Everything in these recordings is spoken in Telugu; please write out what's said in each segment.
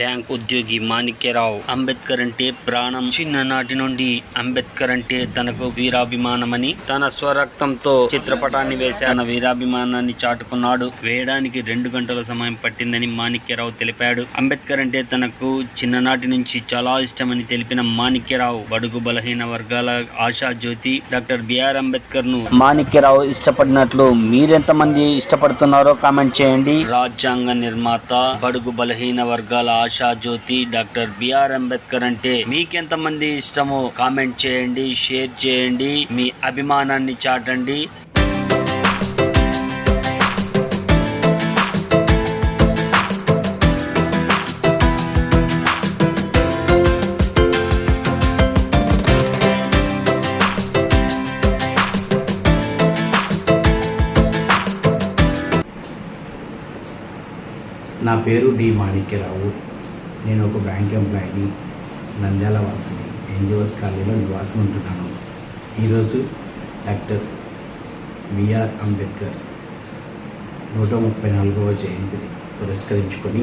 బ్యాంక్ ఉద్యోగి మాణిక్యరావు. అంబేద్కర్ అంటే ప్రాణం చిన్ననాటి నుండి అంబేద్కర్ అంటే తనకు వీరాభిమానమని తన స్వరక్తంతో చిత్రపటాన్ని వేసి తన వీరాభిమానాన్ని చాటుకున్నాడు. వేయడానికి రెండు గంటల సమయం పట్టిందని మాణిక్యరావు తెలిపాడు. అంబేద్కర్ అంటే తనకు చిన్ననాటి నుంచి చాలా ఇష్టమని తెలిపిన మాణిక్యరావు బడుగు బలహీన వర్గాల ఆశా జ్యోతి డాక్టర్ బిఆర్ అంబేద్కర్ను మాణిక్యరావు ఇష్టపడినట్లు మీరెంతమంది ఇష్టపడుతున్నారో కామెంట్ చేయండి. రాజ్యాంగ నిర్మాత బడుగు బలహీన వర్గాల ఆశా జ్యోతి డాక్టర్ బిఆర్ అంబేద్కర్ అంటే మీకెంతమంది ఇష్టమో కామెంట్ చేయండి షేర్ చేయండి మీ అభిమానాన్ని చాటండి. నా పేరు డి మాణిక్యరావు. నేను ఒక బ్యాంక్ ఎంప్లాయీని నంద్యాల వాసిని ఎన్జిఓస్ కాలనీలో నివాసం ఉంటున్నాను ఈరోజు డాక్టర్ బిఆర్ అంబేద్కర్ నూట ముప్పై నాలుగవ జయంతిని పురస్కరించుకొని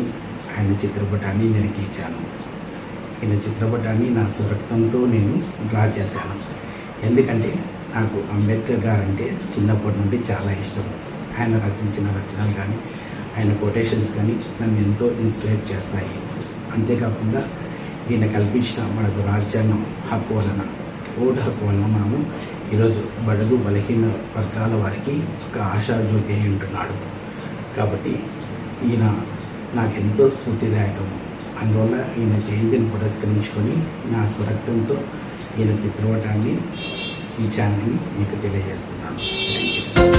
ఆయన చిత్రపటాన్ని నేను గీచాను ఈయన చిత్రపటాన్ని నా స్వరక్తంతో నేను డ్రా చేశాను. ఎందుకంటే నాకు అంబేద్కర్ గారు అంటే చిన్నప్పటి నుండి చాలా ఇష్టం ఆయన రచించిన రచనలు కానీ ఆయన కొటేషన్స్ కానీ నన్ను ఎంతో ఇన్స్పైర్ చేస్తాయి. అంతేకాకుండా ఈయన కల్పించిన మనకు రాజ్యాంగం హక్కు వలన ఓటు హక్కు వలన మనము ఈరోజు బడుగు బలహీన వర్గాల వారికి ఒక ఆశాజ్యోతి అయి ఉంటున్నాడు. కాబట్టి ఈయన నాకెంతో స్ఫూర్తిదాయకము. అందువల్ల ఈయన జయంతిని పురస్కరించుకొని నా స్వరక్తంతో ఈయన చిత్రపటాన్ని ఈ ఛానల్ని మీకు తెలియజేస్తున్నాను. Thank you